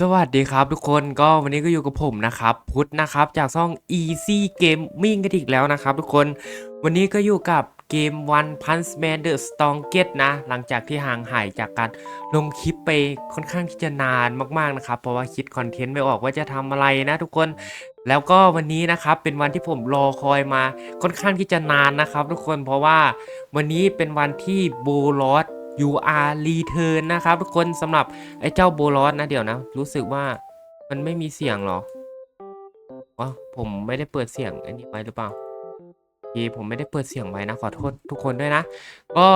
สวัสดีครับทุกคนก็วันนี้ก็อยู่กับผมนะครับพุทธนะครับจากช่อง Easy Gaming กันอีกแล้วนะครับทุกคนวันนี้ก็อยู่กับเกม One Punch Man The Strongest นะ หลังจากที่ห่างหายจากการลงคลิปไปค่อนข้างที่จะนานมากๆนะครับ เพราะว่าคิดคอนเทนต์ไม่ออกว่าจะทำอะไรนะทุกคนแล้วก็วันนี้นะครับเป็นวันที่ผมรอคอยมาค่อนข้างที่จะนานนะครับ ทุกคนเพราะว่าวันนี้เป็นวันที่โบลอส you are return นะครับทุกคนสำหรับไอ้เจ้าโบลอสนะเดี๋ยวนะ รู้สึกว่ามันไม่มีเสียงเหรออ๋อผมไม่ได้เปิดเสียงอันนี้ไว้หรือเปล่าโอเคผมไม่ได้เปิดเสียงไว้นะ ขอโทษทุกคนด้วยนะ ก็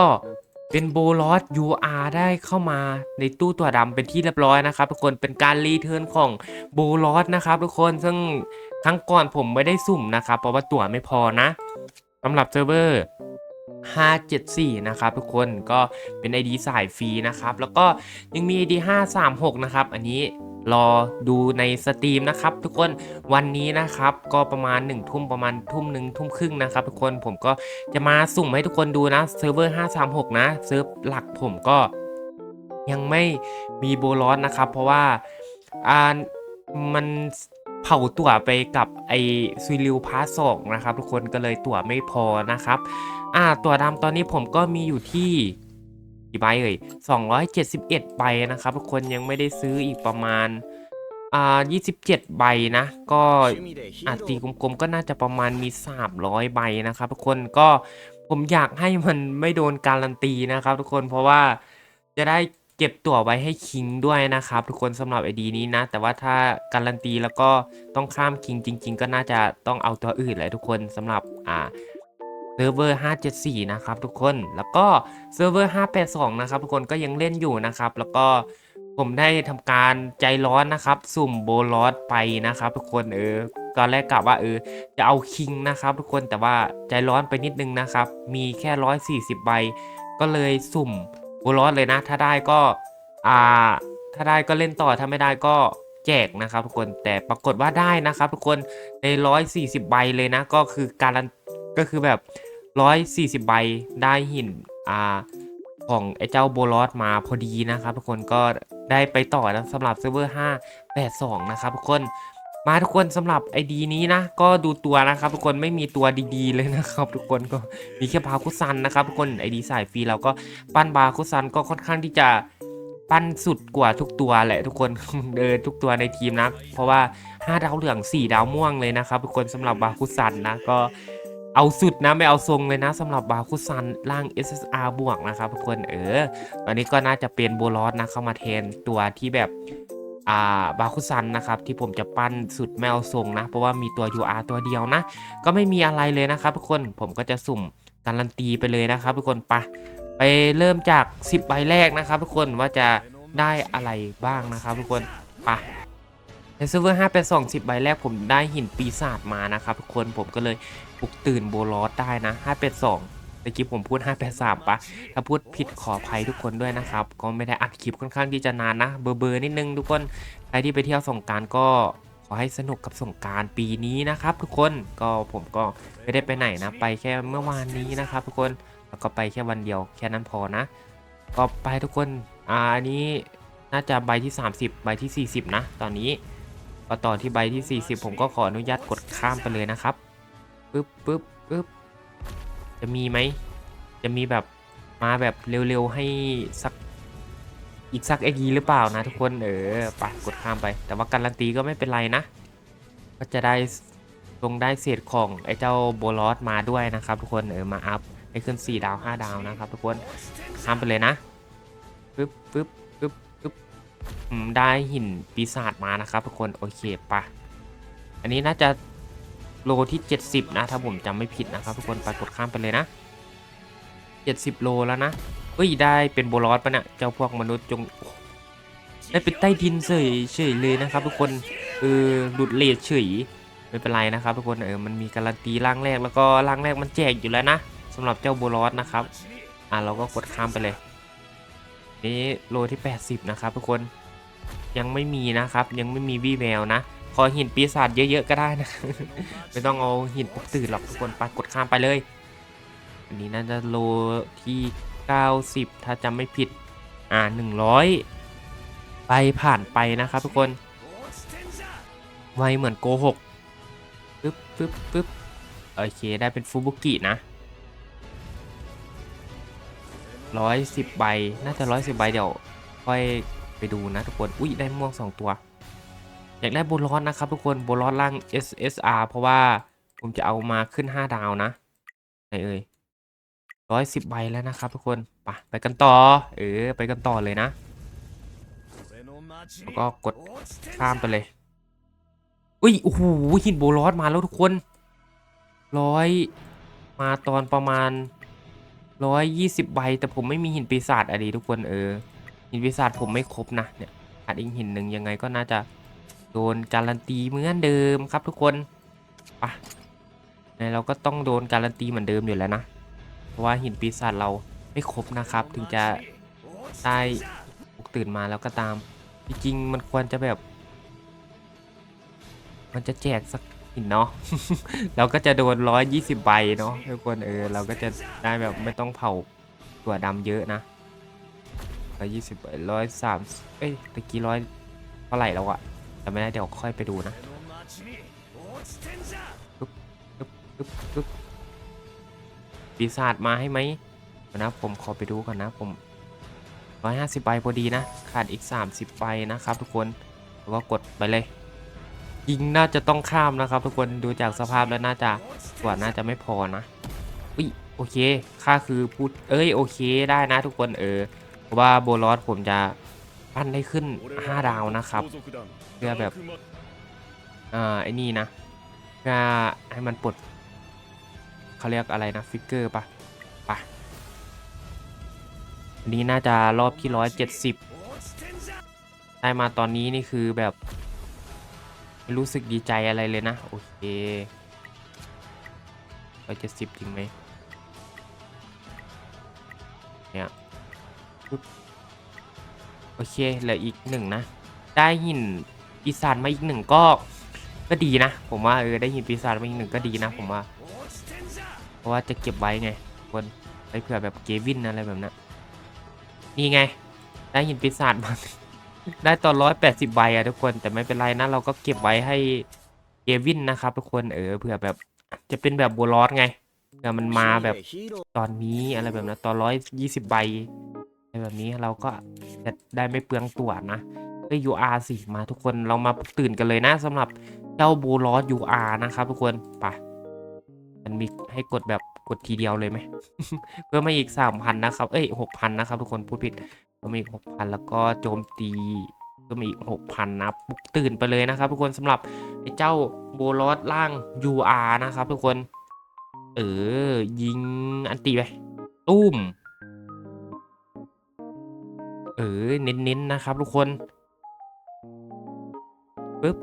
เป็นโบลอส UR ได้เข้ามาในตู้ตัวดำเป็นที่เรียบร้อยนะครับทุกคนเป็นการรีเทิร์นของโบลอสนะครับทุกคนซึ่งครั้งก่อนผมไม่ได้สุ่มนะครับเพราะว่าตั๋วไม่พอนะสำหรับเซิร์ฟเวอร์ 574 นะครับทุกคนก็เป็น ID สายฟรีนะครับ แล้วก็ยังมี ID 536 นะครับ อันนี้รอดูในสตรีมนะครับ ทุกคนวันนี้นะครับก็ประมาณ1ทุ่มประมาณทุ่มหนึ่งทุ่มครึ่งนะครับ ทุกคนผมก็จะมาสุ่มให้ทุกคนดูนะเซิร์ฟเวอร์ 536 นะเซิร์ฟหลักผมก็ยังไม่มีโบลอสนะครับ เพราะว่าอ่ามัน เผาตั๋วไปกับไอซูริวพาร์ทสองนะครับ ทุกคนก็เลยตั๋วไม่พอนะครับ อ่าตั๋วดำตอนนี้ผมก็มีอยู่ที่กี่ใบเอ่ย271ใบนะครับ ทุกคนยังไม่ได้ซื้ออีกประมาณอ่า27 ใบนะ ก็อาตีกลมๆก็น่าจะประมาณมี 300 ใบนะครับ ทุกคนก็ผมอยากให้มันไม่โดนการันตีนะครับ ทุกคนเพราะว่าจะได้ เก็บตั๋วไว้ให้คิงด้วยนะครับ ทุกคนสำหรับไอดีนี้นะ แต่ว่าถ้าการันตีแล้วก็ต้องข้ามคิงจริง ๆ ก็น่าจะต้องเอาตัวอื่นแหละทุกคนสำหรับอ่าเซิร์ฟเวอร์ 574 นะครับทุกคน แล้วก็เซิร์ฟเวอร์ 582 นะครับทุกคนก็ยังเล่นอยู่นะครับ แล้วก็ผมได้ทำการใจร้อนนะครับ สุ่มโบลอสไปนะครับทุกคนเออ ตอนแรกกะว่าเออจะเอาคิงนะครับทุกคนแต่ว่าใจร้อนไปนิดนึงนะครับ มีแค่ 140 ใบ ก็เลยสุ่ม บลอสเลยนะ ถ้าได้ก็อ่าถ้าได้ก็เล่นต่อถ้าไม่ได้ก็แจกนะครับทุกคนแต่ปรากฏว่าได้นะครับทุกคนใน 140 ใบเลยนะก็คือการันก็คือแบบ 140 ใบได้หินอ่าของไอ้เจ้าโบลอสมาพอดีนะครับทุกคนก็ได้ไปต่อนะสำหรับเซิร์ฟเวอร์582 นะครับทุกคน มาทุกคนสำหรับไอดีนี้นะ ก็ดูตัวนะครับทุกคนไม่มีตัวดีๆเลยนะครับ ทุกคนก็มีแค่บาคุซันนะครับทุกคนไอดีสายฟรีเราก็ปั้นบาคุซันก็ค่อนข้างที่จะปั้นสุดกว่าทุกตัวแหละทุกคนเออทุกตัวในทีมนะ เพราะว่า 5 ดาวเหลือง 4 ดาวม่วงเลยนะครับทุกคนสำหรับบาคุซันนะก็เอาสุดนะไม่เอาทรงเลยนะสำหรับบาคุซันร่าง SSR บวกนะครับทุกคนเออตอนนี้ก็น่าจะเป็นโบลอสนะเข้ามาแทนตัวที่แบบ อ่าบาคุซันนะครับที่ผมจะปั้นสุดแมวทรงนะ เพราะว่ามีตัว UR ตัวเดียวนะ ก็ไม่มีอะไรเลยนะครับทุกคนผมก็จะสุ่มการันตีไปเลยนะครับทุกคนไปไปเริ่มจาก 10ใบแรกนะครับ ทุกคนว่าจะได้อะไรบ้างนะครับ ทุกคนไปในเซิร์ฟเวอร์5 8 2 10ใบแรกผมได้หินปีศาจมานะครับทุกคนผมก็เลยปลุกตื่นโบลอสได้นะ582ใน คลิปผมพูด 583ปะถ้าพูดผิดขออภัยทุกคนด้วยนะครับ ก็ไม่ได้อัดคลิปค่อนข้างที่จะนานนะเบอร์เบอร์นิดนึงทุกคน ใครที่ไปเที่ยวสงการก็ขอให้สนุกกับสงการปีนี้นะครับ ทุกคน ก็ผมก็ไม่ได้ไปไหนนะ ไปแค่เมื่อวานนี้นะครับ ทุกคน แล้วก็ไปแค่วันเดียวแค่นั้นพอนะ ก็ไปทุกคน อ่าอันนี้น่าจะใบที่ 30 ใบที่ 40 นะ ตอนนี้ก็ต่อที่ใบที่ 40 ผมก็ขออนุญาตกดข้ามไปเลยนะครับปึ๊บปึ๊บปึ๊บ จะมีไหม จะมีแบบมาแบบเร็วๆให้สักอีกสักเอ็กีหรือเปล่านะทุกคนเออไปกดข้ามไป แต่ว่าการันตีก็ไม่เป็นไรนะ ก็จะได้ตรงได้เศษของไอ้เจ้าโบลอสมาด้วยนะครับ ทุกคนเออมาอัพให้ขึ้น 4 ดาว 5 ดาวนะครับทุกคนข้ามไปเลยนะปึ๊บปึ๊บปึ๊บปึ๊บอืมได้หินปีศาจมานะครับทุกคนโอเคปะอันนี้น่าจะ โลที่ 70 นะ ถ้าผมจำไม่ผิดนะครับ ทุกคนไปกดข้ามไปเลยนะ 70 โลแล้วนะเอ้ยได้เป็นโบลอสปะเนี่ยเจ้าพวกมนุษย์จงได้เป็นใต้ดินเฉยเฉยเลยนะครับ ทุกคนเออหลุดเลทเฉยไม่เป็นไรนะครับ ทุกคนเออมันมีการันตีร่างแรกแล้วก็ร่างแรกมันแจกอยู่แล้วนะสำหรับเจ้าโบลอสนะครับอะเราก็กดข้ามไปเลย นี่โลที่ 80 นะครับ ทุกคนยังไม่มีนะครับ ยังไม่มีวี่แววนะ อหินปีศาจเยอะๆก็ได้นะ ไม่ต้องเอาหินปกตื่นหรอกทุกคนไปกดข้ามไปเลย อันนี้น่าจะโลที่ 90 ถ้าจำไม่ผิด อ่า 100 ไปผ่านไปนะครับทุกคน ไวเหมือนโกหกปึ๊บปึ๊บปึ๊บโอเค ได้เป็นฟูบุกินะร้อยสิบใบ น่าจะร้อยสิบใบเดี๋ยว ค่อยไปดูนะทุกคน อุ้ยได้ม่วงสองตัว อยากได้โบลอสนะครับทุกคนโบลอสล่าง SSR เพราะว่าผมจะเอามาขึ้น 5 ดาวนะไหนเอ่ยร้อยสิบใบแล้วนะครับทุกคนไปไปกันต่อ เออ ไปกันต่อเลยนะแล้วก็กดข้ามไปเลย อุ้ยโอ้โหหินโบลอสมาแล้วทุกคนร้อยมาตอนประมาณร้อยยี่สิบใบ แต่ผมไม่มีหินปีศาจอะดีทุกคนเออหินปีศาจผมไม่ครบนะเนี่ยขาดอีกหินหนึ่งยังไงก็น่าจะ ดนการันตีเหมือนเดิมครับทุกคนปะเราก็ต้องโดนการันตีเหมือนเดิมอยู่แล้วนะ เพราะว่าหินปีศาจเราไม่ครบนะครับ ถึงจะได้ตื่นมาแล้วก็ตาม จริงๆ มันควรจะแบบ มันจะแจกสักหินเนาะ เราก็จะโดนร้อยยี่สิบใบเนาะทุกคนเออ เราก็จะได้แบบไม่ต้องเผาตัวดำเยอะนะร้อยยี่สิบร้อยสามเอ้ยตะกี้ร้อยเท่าไหร่แล้วอะ แต่ไม่ได้เดี๋ยวค่อยไปดูนะปึ๊บปึ๊บปึ๊บปีศาจมาให้ไหมนะผมขอไปดูก่อนนะผมร้อยห้าสิบใบพอดีนะ ขาดอีกสามสิบใบนะครับ ทุกคนแล้วก็กดไปเลยยิงน่าจะต้องข้ามนะครับ ทุกคนดูจากสภาพแล้วน่าจะกว่าน่าจะไม่พอนะอุ้ยโอเคค่าคือพูดเอ้ยโอเคได้นะทุกคนเออเพราะว่าโบลอสผมจะ ปั้นได้ขึ้น 5 ดาวนะครับเพื่อแบบอ่าไอ้นี่นะเพื่อให้มันปลดเขาเรียกอะไรนะฟิกเกอร์ปะปะอันนี้น่าจะรอบที่ร้อยเจ็ดสิบได้มาตอนนี้นี่คือแบบรู้สึกดีใจอะไรเลยนะ โอเคร้อยเจ็ดสิบจริงไหมเนี่ยปึ๊บ โอเคเหลืออีกหนึ่งนะ ได้หินปีศาจมาอีกหนึ่งก็ก็ดีนะ ผมว่าเออได้หินปีศาจมาอีกหนึ่งก็ดีนะ ผมว่า เพราะว่าจะเก็บไว้ไงคนไว้เผื่อแบบเกวินอะไรแบบนั้นนี่ไง ได้หินปีศาจมาได้ตอนร้อยแปดสิบใบอะทุกคนแต่ไม่เป็นไรนะเราก็เก็บไว้ให้เกวินนะครับ ทุกคนเออเผื่อแบบจะเป็นแบบบัวลอสไงเผื่อมันมาแบบตอนนี้อะไรแบบนั้นตอนร้อยยี่สิบใบ แบบนี้เราก็จะได้ไม่เปลืองตัวนะเอ้ย UR สิมาทุกคนเรามาตื่นกันเลยนะสำหรับเจ้าบัวลอส UR นะครับทุกคนไปมันมีให้กดแบบกดทีเดียวเลยไหมเพิ่มมาอีกสามพันนะครับ เอ้ยหกพันนะครับ ทุกคนพูดผิดก็มีอีกหกพันแล้วก็โจมตีก็มีอีกหกพันนะปลุกตื่นไปเลยนะครับ ทุกคนสำหรับไอ้เจ้าโบลอสล่าง UR นะครับ ทุกคน เออยิงอันตีไปตุ้ม เออเน้นๆนะครับทุกคนปึ๊บ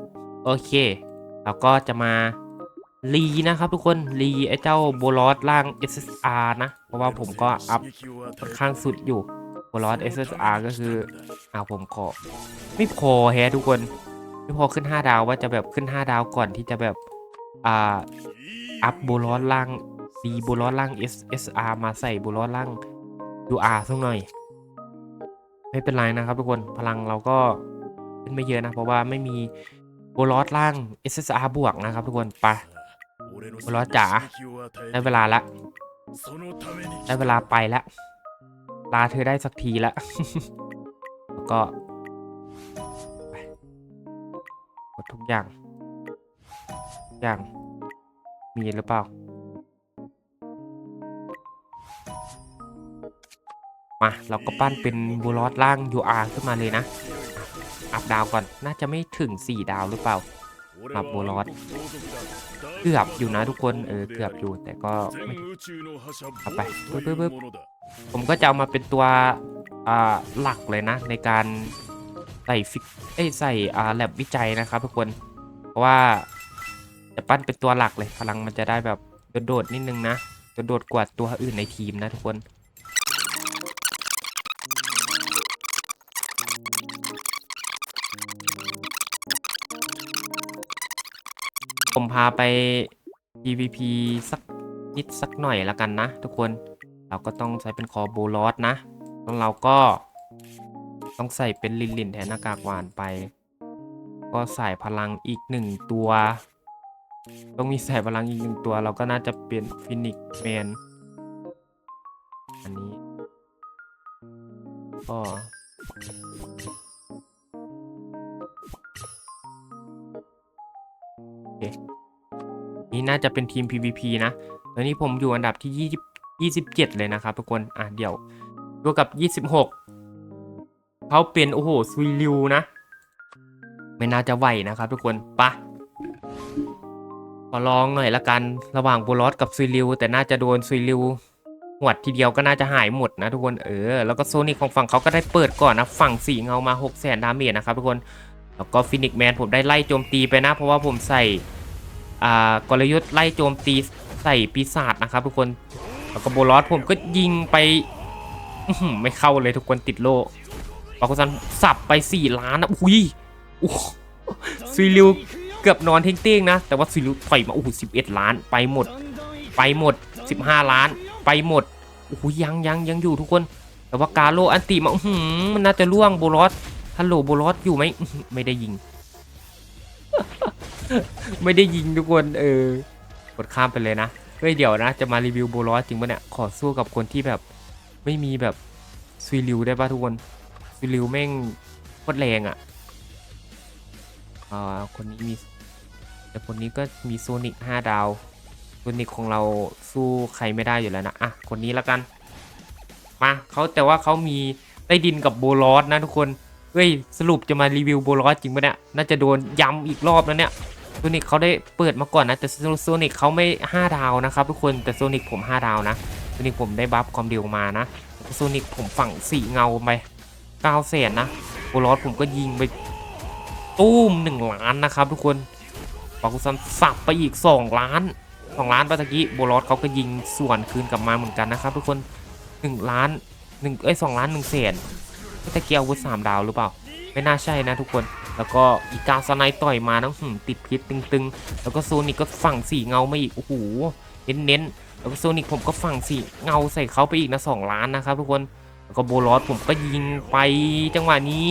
โอเคแล้วก็จะมารีนะครับทุกคนรีไอ้เจ้าโบลอสล่าง SSR นะ เพราะว่าผมก็อัพค่อนข้างสุดอยู่โบลอส SSR ก็คืออ่าผมขอไม่พอแฮะทุกคนไม่พอขึ้น 5 ดาวว่าจะแบบขึ้น 5 ดาวก่อนที่จะแบบอ่าอัพโบลอสล่างดีโบลอสล่าง SSR มาใส่โบลอสล่าง UR สักหน่อย ไม่เป็นไรนะครับทุกคนพลังเราก็ขึ้นไม่เยอะนะ เพราะว่าไม่มีโบลอสล่าง SSR บวกนะครับทุกคนไปโบลอสจ๋าได้เวลาละได้เวลาไปล้วลาเธอได้สักทีละแล้วก็กดทุกอย่าง อย่าง มีหรือเปล่า มาเราก็ปั้นเป็นบูลอสล่าง UR ขึ้นมาเลยนะ อัพดาวก่อนน่าจะไม่ถึง 4 ดาวหรือเปล่ามาโบลอสเกือบอยู่นะทุกคนเออเกือบอยู่แต่ก็ไม่เอาไปปึ๊บปึ๊บผมก็จะเอามาเป็นตัวอ่าหลักเลยนะ ในการใส่ฟิกเอ้ใส่อ่าแลบวิจัยนะครับทุกคนเพราะว่าจะปั้นเป็นตัวหลักเลยพลังมันจะได้แบบโดดๆนิดนึงนะโดดๆกว่าตัวอื่นในทีมนะทุกคน ผมพาไป PVP สักนิดสักหน่อยละกันนะ ทุกคนเราก็ต้องใช้เป็นคอโบลอสนะแล้วเราก็ต้องใส่เป็นลินลินแทนหน้ากากหวานไป ก็ใส่พลังอีกหนึ่งตัว ต้องมีใส่พลังอีกหนึ่งตัว เราก็น่าจะเป็นฟินิกแมนอันนี้ก็ นี่น่าจะเป็นทีม PVP นะตอนนี้ผมอยู่อันดับที่ 20 27 เลยนะครับทุกคน อะเดี๋ยวดูกับ 26 เขาเป็น โอ้โหซุยริวนะ ไม่น่าจะไหวนะครับทุกคนปะขอลองหน่อยละกัน ระหว่างโบลอสกับซุยริว แต่น่าจะโดนซุยริวหวดทีเดียวก็น่าจะหายหมดนะทุกคน เออ แล้วก็โซนิกของฝั่งเขาก็ได้เปิดก่อนนะ ฝั่งสีเงามา 6 0 0 0 0 0ดาเมจนะครับทุกคน แล้วก็ฟินิกแมนผมได้ไล่โจมตีไปนะ เพราะว่าผมใส่ กลยุทธ์ไล่โจมตีใส่ปีศาจนะครับทุกคนแล้วก็โบลอสผมก็ยิงไปไม่เข้าเลยทุกคนติดโล่ปากุซันสับไป 4 ล้านนะอุ้ยอู้ซีริวเกือบนอนเท่งๆนะ แต่ว่าซุยริวถอยมาโอ้โห11ล้านไปหมด ไปหมด 15 ล้าน ไปหมดโอ้โหยังยังยังอยู่ทุกคน แต่ว่ากาโลอันติมาอื้อหือมันน่าจะล่วงโบลอสฮัลโหลโบลอสอยู่ไหมไม่ได้ยิง ไม่ได้ยิงทุกคนเออกดข้ามไปเลยนะเฮ้ยเดี๋ยวนะ จะมารีวิวโบลอสจริงปะเนี่ย ขอสู้กับคนที่แบบไม่มีแบบซุยริวได้ปะทุกคนซุยริวแม่งโคตรแรงอะ่ะอ่าคนนี้มีแต่คนนี้ก็มีโซนิก5ดาวโซนิกของเราสู้ใครไม่ได้อยู่แล้วนะอะคนนี้ละกัน มาเขาแต่ว่าเขามีใต้ดินกับโบลอสนะทุกคนเฮ้ยสรุปจะมารีวิวโบลอสจริงปะเนี่ยน่าจะโดนย้ำอีกรอบแล้วเนี่ย โซนิกเขาได้เปิดมาก่อนนะ แต่โซนิกเขาไม่ 5 ดาวนะครับ ทุกคนแต่โซนิกผม 5 ดาวนะโซนิกผมได้บัฟความเร็วมานะโซนิกผมฝั่งสีเงาไป9แสนนะโบลอสผมก็ยิงไปตู้ม1ล้านนะครับทุกคนปากุซันสับไปอีก 2 ล้าน 2 ล้านปะตะกี้โบลอสเขาก็ยิงส่วนคืนกลับมาเหมือนกันนะครับ ทุกคน 1 ล้าน1เอ้ย2ล้าน1แสนตะเกียอาวุธ3ดาวหรือเปล่า ไม่น่าใช่นะทุกคน แล้วก็อีกาสไนด์ต่อยมานะหึ่มติดพิษตึงๆ แล้วก็โซนิกก็ฝั่งสี่เงามาอีกโอ้โหเน้นๆแล้วก็โซนิกผมก็ฝั่งสี่เงาใส่เขาไปอีกนะ2ล้านนะครับทุกคนแล้วก็โบลอสผมก็ยิงไปจังหวะนี้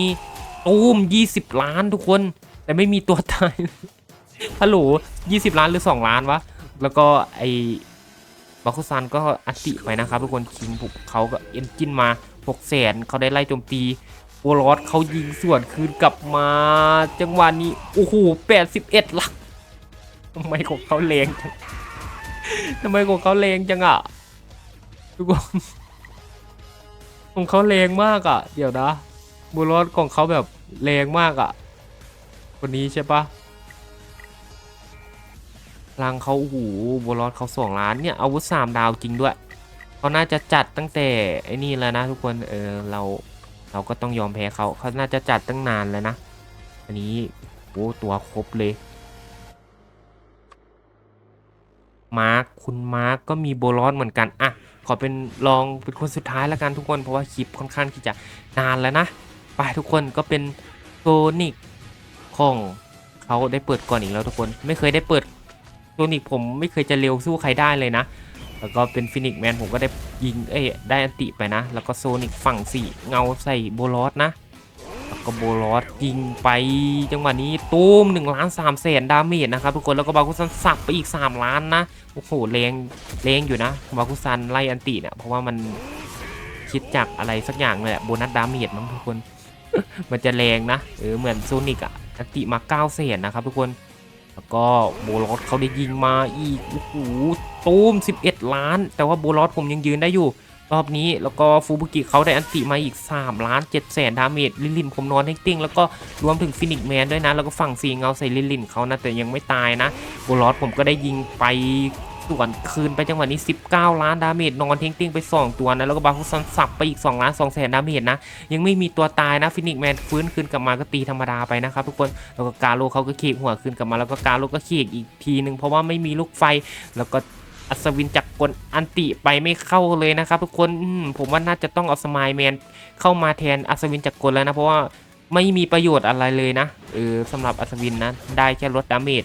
ตูม20 ล้านทุกคน แต่ไม่มีตัวตายฮัลโหล20 ล้านหรือ 2 ล้านวะ แล้วก็ไอบาคุซันก็อัตติไปนะครับทุกคนคิงบุกเขาก็เอ็นจินมา6แสนเขาได้ไล่โจมตี โบลอสเขายิงส่วนคืนกลับมา จังหวะนี้ โอ้โห81ลักทำไมของเขาแรงจังทำไมของเขาแรงจังอะทุกคนของเขาแรงมากอะ เดี๋ยวนะโบลอสของเขาแบบแรงมากอะ คนนี้ใช่ปะลังเขาโอ้โหโบลอสเขาสองล้านเนี่ยอาวุธสามดาวจริงด้วยเขาน่าจะจัดตั้งแต่ไอ้นี่แล้วนะทุกคนเออเรา เราก็ต้องยอมแพ้เขาเขาน่าจะจัดตั้งนานแล้วนะ อันนี้โอ้ตัวครบเลยมาร์คคุณมาร์คก็มีโบลอสเหมือนกันอะขอเป็นลองเป็นคนสุดท้ายแล้วกันทุกคนเพราะว่าคลิปค่อนข้างที่จะนานแล้วนะไปทุกคนก็เป็นโซนิกของเขาได้เปิดก่อนอีกแล้วทุกคน ไม่เคยได้เปิดโซนิกผมไม่เคยจะเร็วสู้ใครได้เลยนะ แล้วก็เป็นฟินิกแมนผมก็ได้ยิงเอ้ยได้อันติไปนะ แล้วก็โซนิกฝั่งสี่เงาใส่โบลอสนะ แล้วก็โบลอสยิงไปจังหวะนี้ตูม1ล้าน3แสนดาเมจนะครับทุกคนแล้วก็บาคุซันสับไปอีก 3 ล้านนะโอ้โหแรงแรงอยู่นะบาคุซันไล่อันติเนี่ยเพราะว่ามันคิดจากอะไรสักอย่างเลยอะโบนัสดาเมจมั้งทุกคนมันจะแรงนะเออเหมือนโซนิกอะอันติมา9แสนนะครับทุกคน แล้วก็โบลอสเขาได้ยิงมาอีกโอ้โห ตูม 11 ล้าน แต่ว่าโบลอสผมยังยืนได้อยู่ รอบนี้แล้วก็ฟูบุกิเขาได้อันติมาอีก 3 ล้าน7แสนดาเมจลิลลินผมนอนให้ติ้งแล้วก็รวมถึงฟินิกแมนด้วยนะ แล้วก็ฝั่งซีเงาใส่ลิลลินเขานะแต่ยังไม่ตายนะโบลอสผมก็ได้ยิงไปส่วนคืนไปจังหวะนี้ 19 ล้านดาเมจนอนเทิ้งติ้งไป 2 ตัวนะแล้วก็บาคุซันสับไปอีก 2 ล้าน2แสนดาเมจนะ ยังไม่มีตัวตายนะฟินิกแมนฟื้นคืนกลับมาก็ตีธรรมดาไปนะครับทุกคนแล้วก็กาโลเขาก็เคกหัวขึ้นกลับมาแล้วก็กาโลก็เคกอีกทีหนึ่งเพราะว่าไม่มีลูกไฟแล้วก็ อัศวินจักรกลอันติไปไม่เข้าเลยนะครับ ทุกคนผมว่าน่าจะต้องเอาสมายแมนเข้ามาแทนอัศวินจักรกลแล้วนะเพราะว่าไม่มีประโยชน์อะไรเลยนะเออสำหรับอัศวินนะได้แค่ลดดาเมจ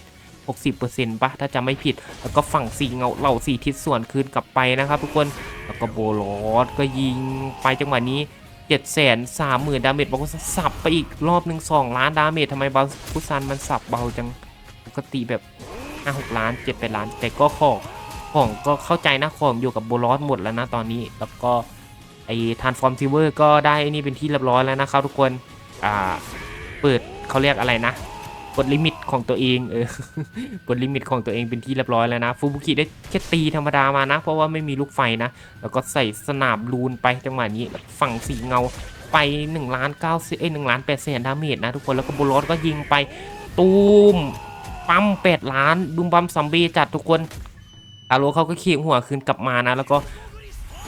60%ปะถ้าจะไม่ผิดแล้วก็ฝั่งสีเงาเหล่าสีทิศส่วนคืนกลับไปนะครับ ทุกคนแล้วก็โบลอสก็ยิงไปจังหวะนี้เจ็ดแสนสามหมื่นดาเมจบาคุซันสับไปอีกรอบหนึ่งสองล้านดาเมจทำไมบาคุซันมันสับเบาจังปกติแบบห้าหกล้านเจ็ดแปดล้าน แต่ก็ขอ ของก็เข้าใจนะของอยู่กับโบลอสหมดแล้วนะตอนนี้แล้วก็ไอ้ทานฟอร์มซิเวอร์ก็ได้นี่เป็นที่เรียบร้อยแล้วนะครับทุกคนอ่าเปิดเขาเรียกอะไรนะกดลิมิตของตัวเองเออกดลิมิตของตัวเองเป็นที่เรียบร้อยแล้วนะฟูบุกิได้แค่ตีธรรมดามานะ เพราะว่าไม่มีลูกไฟนะ แล้วก็ใส่สนามรูนไปจังหวะนี้ฝั่งสีเงาไป1ล้าน9เอ้ย1ล้าน8แสนดาเมจนะทุกคนแล้วก็โบลอสก็ยิงไปตูมปั๊ม8ล้านบุมบัมซัมเบจัดทุกคน อาโรเขาก็เคียหัวคืนกลับมานะ แล้วก็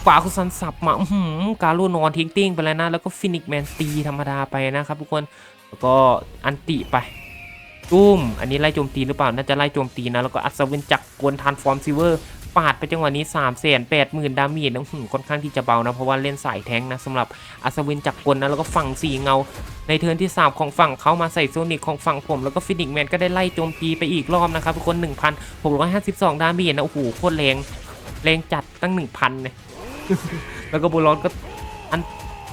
กว่าคุณซันสับมาหืมกาโรนอนทิ้งติ้งไปแล้วนะ แล้วก็ฟินิกแมนตีธรรมดาไปนะครับทุกคนแล้วก็อันติไปตุ้ม อันนี้ไล่โจมตีหรือเปล่า น่าจะไล่โจมตีนะ แล้วก็อัศวินจักรกวนทานฟอร์มซิเวอร์ ปาดไปจังหวะนี้3ามแสนแปดหมื่นดาเมจนะหึค่อนข้างที่จะเบานะ เพราะว่าเล่นสายแทงนะสำหรับอัศวินจักรกลนะ แล้วก็ฝั่งสีเงา ในเทิร์นที่ 3 ของฝั่งเขามาใส่โซนิกของฝั่งผม แล้วก็ฟินิกแมนก็ได้ไล่โจมตีไปอีกรอบนะครับทุกคน 1,652 ดาเมจนะ โอ้โหโคตรแรงแรงจัดตั้ง 1,000เนี่ยแล้วก็บูลอนก็อัน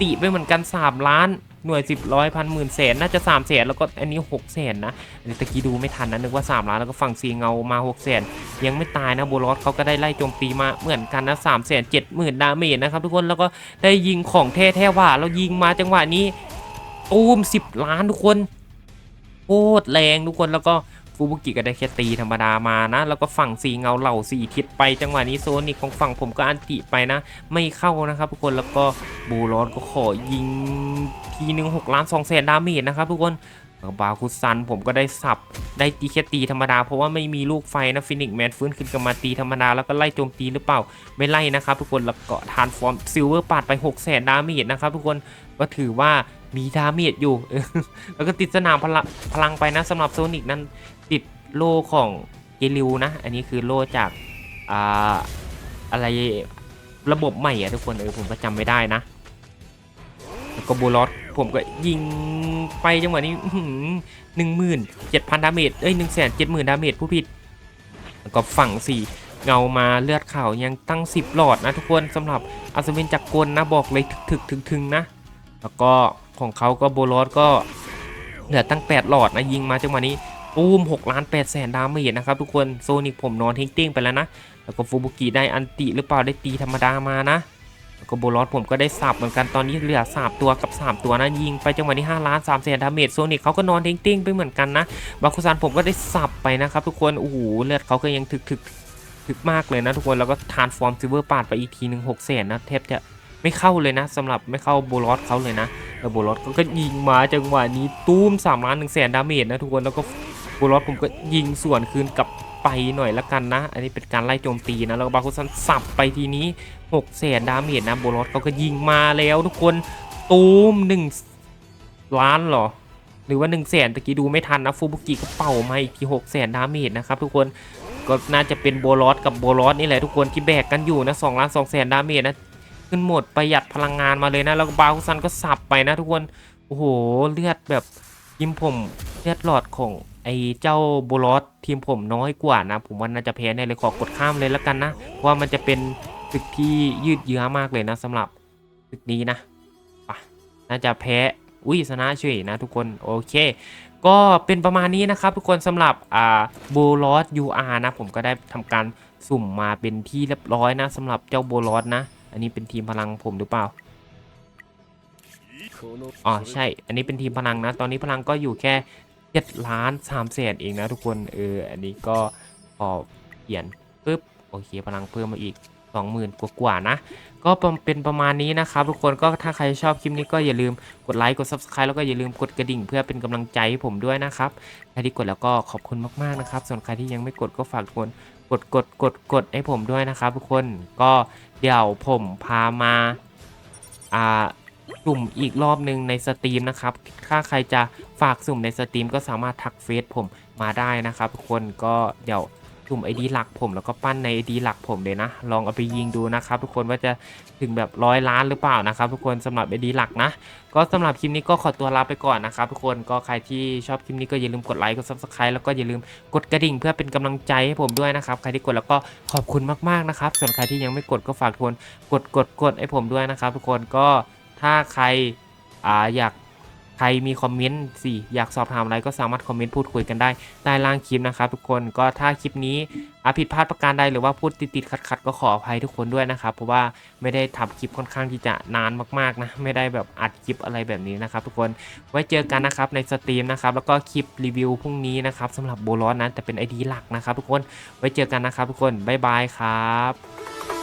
ติไปเหมือนกัน3ล้าน หน่วย 10ร้อยพันหมื่นแสนน่าจะ3ามแสนแล้วก็อันนี้6แสนนะอันนี้ตะกี้ดูไม่ทันนะนึกว่า3ล้านแล้วก็ฝั่งซีเงามา6แสนยังไม่ตายนะโบลอสเขาก็ได้ไล่โจมตีมาเหมือนกันนะ3 7 0 0 0 0ดาเมจนะครับทุกคนแล้วก็ได้ยิงของแท้แท้ว่าเรายิงมาจังหวะนี้ตูม10 ล้านทุกคนโคตรแรงทุกคนแล้วก็ ฟูบุกิก็ได้แค่ตีธรรมดามานะ แล้วก็ฝั่งสีเงาเหล่าสี่ทิศไปจังหวะนี้โซนิกของฝั่งผมก็อันติไปนะ ไม่เข้านะครับทุกคนแล้วก็บูรอนก็ขอยิงทีหนึ่งหกล้านสองแสนดาเมจนะครับทุกคนบาคุซันผมก็ได้สับได้ตีแค่ตีธรรมดา เพราะว่าไม่มีลูกไฟนะฟินิกแมนฟื้นขึ้นกลับมาตีธรรมดา แล้วก็ไล่โจมตีหรือเปล่า ไม่ไล่นะครับทุกคนแล้วก็ทานฟอร์มซิลเวอร์ปาดไป6แสนดาเมจนะครับทุกคนก็ถือว่ามีดาเมจอยู่ แล้วก็ติดสนามพลังพลังไปนะสำหรับโซนิกนั้น โล่ของเกลิวนะ อันนี้คือโล่จากอ่าอะไรระบบใหม่อะทุกคนเออผมก็จำไม่ได้นะแล้วก็โบลอสผมก็ยิงไปจังหวะนี้หนึ่งหมื่นเจ็ดพันดาเมจเอ้ยหนึ่งแสนเจ็ดหมื่นดาเมจผู้ผิดแล้วก็ฝั่งสี่เงามาเลือดขาวยังตั้ง10หลอดนะทุกคนสำหรับอัศวินจักรกลนะบอกเลยถึกถึกถึงนะ แล้วก็ของเขาก็โบลอสก็เหลือตั้ง8หลอดนะยิงมาจังหวะนี้ ปูม6ล้าน8แสนดาเมจนะครับทุกคนโซนิกผมนอนทิ้งติ้งไปแล้วนะ แล้วก็ฟูบุกิได้อันติหรือเปล่าได้ตีธรรมดามานะ แล้วก็โบลอสผมก็ได้สับเหมือนกันตอนนี้เหลือสามตัวกับ 3 ตัวนะยิงไปจังหวะที่5ล้าน3แสนดาเมจโซนิกเขาก็นอนทิ้งติ้งไปเหมือนกันนะบาคุซันผมก็ได้สับไปนะครับทุกคนโอ้โหเลือดเขาก็ยังถึกถึกถึกมากเลยนะทุกคนแล้วก็ทานฟอร์มซิเวอร์ปาดไปอีกทีหนึ่งหกแสนนะแทบจะไม่เข้าเลยนะสำหรับไม่เข้าโบลอสเขาเลยนะแล้วโบลอสก็ยิงมาจังหวะนี้ตูม3ล้าน1แสนดาเมจนะทุกคนแล้วก็ บูลอสผมก็ยิงสวนคืนกลับไปหน่อยละกันนะ อันนี้เป็นการไล่โจมตีนะ แล้วก็บาคุซันสับไปทีนี้6แสนดาเมจนะโบลอสเขาก็ยิงมาแล้วทุกคนตูม1ล้านหรอ หรือว่า1นึ่งแสนตะกี้ดูไม่ทันนะฟูบุกิก็เป่ามาอีกที6แสนดาเมจนะครับทุกคนก็น่าจะเป็นโบลอสกับโบลอสนี่แหละทุกคนที่แบกกันอยู่นะ2ล้าน2แสนดาเมจนะขึ้นหมดประหยัดพลังงานมาเลยนะ แล้วก็บาคุซันก็สับไปนะทุกคน โอ้โห เลือดแบบยิ้มผมเลือดหลอดของ ไอ้เจ้าโบลอสทีมผมน้อยกว่านะ ผมว่าน่าจะแพ้แน่เลยขอกดข้ามเลยแล้วกันนะเพราะว่ามันจะเป็นศึกที่ยืดเยื้อมากเลยนะสำหรับศึกนี้นะอะน่าจะแพ้อุ้ยชนะเฉยนะทุกคนโอเค ก็เป็นประมาณนี้นะครับทุกคนสำหรับอ่าโบลอสยูอาร์นะผมก็ได้ทำการสุ่มมาเป็นที่เรียบร้อยนะสำหรับเจ้าโบลอสนะ อันนี้เป็นทีมพลังผมหรือเปล่าอ๋อใช่ อันนี้เป็นทีมพลังนะ ตอนนี้พลังก็อยู่แค่ 7ล้าน3แสนเองนะทุกคนเอออันนี้ก็พอเปลี่ยนปุ๊บโอเคพลังเพิ่มมาอีก 20,000 กว่ากว่าๆนะ ก็เป็นประมาณนี้นะครับ ทุกคนก็ถ้าใครชอบคลิปนี้ก็อย่าลืมกดไลค์กด Subscribe แล้วก็อย่าลืมกดกระดิ่งเพื่อเป็นกำลังใจให้ผมด้วยนะครับใครที่กดแล้วก็ขอบคุณมากๆนะครับ ส่วนใครที่ยังไม่กดก็ฝากทุกคนกดกดกดกดให้ผมด้วยนะครับ ทุกคนก็เดี๋ยวผมพามาอ่า สุ่มอีกรอบหนึ่งในสตรีมนะครับ ถ้าใครจะฝากสุ่มในสตรีมก็สามารถทักเฟซผมมาได้นะครับทุกคนก็เดี๋ยวสุ่ม ID หลักผมแล้วก็ปั้นใน ID หลักผมเลยนะ ลองเอาไปยิงดูนะครับ ทุกคนว่าจะถึงแบบร้อยล้านหรือเปล่านะครับ ทุกคนสำหรับ ID หลักนะ ก็สำหรับคลิปนี้ก็ขอตัวลาไปก่อนนะครับ ทุกคนก็ใครที่ชอบคลิปนี้ก็อย่าลืมกดไลค์กด subscribe แล้วก็อย่าลืมกดกระดิ่งเพื่อเป็นกำลังใจให้ผมด้วยนะครับใครที่กดแล้วก็ขอบคุณมากๆนะครับ ส่วนใครที่ยังไม่กดก็ฝากทุกคนกดกดกดให้ผมด้วยนะครับ ทุกคนก็ ถ้าใครอ่าอยากใครมีคอมเมนต์สิอยากสอบถามอะไรก็สามารถคอมเมนต์พูดคุยกันได้ใต้ล่างคลิปนะครับทุกคนก็ถ้าคลิปนี้อผิดพลาดประการใดหรือว่าพูดติดๆขัดๆก็ขออภัยทุกคนด้วยนะครับ เพราะว่าไม่ได้ทำคลิปค่อนข้างที่จะนานมากๆนะไม่ได้แบบอัดคลิปอะไรแบบนี้นะครับ ทุกคนไว้เจอกันนะครับในสตรีมนะครับแล้วก็คลิปรีวิวพรุ่งนี้นะครับสำหรับโบลอสนะแต่เป็นไอดีหลักนะครับ ทุกคนไว้เจอกันนะครับ ทุกคนบ๊ายบายครับ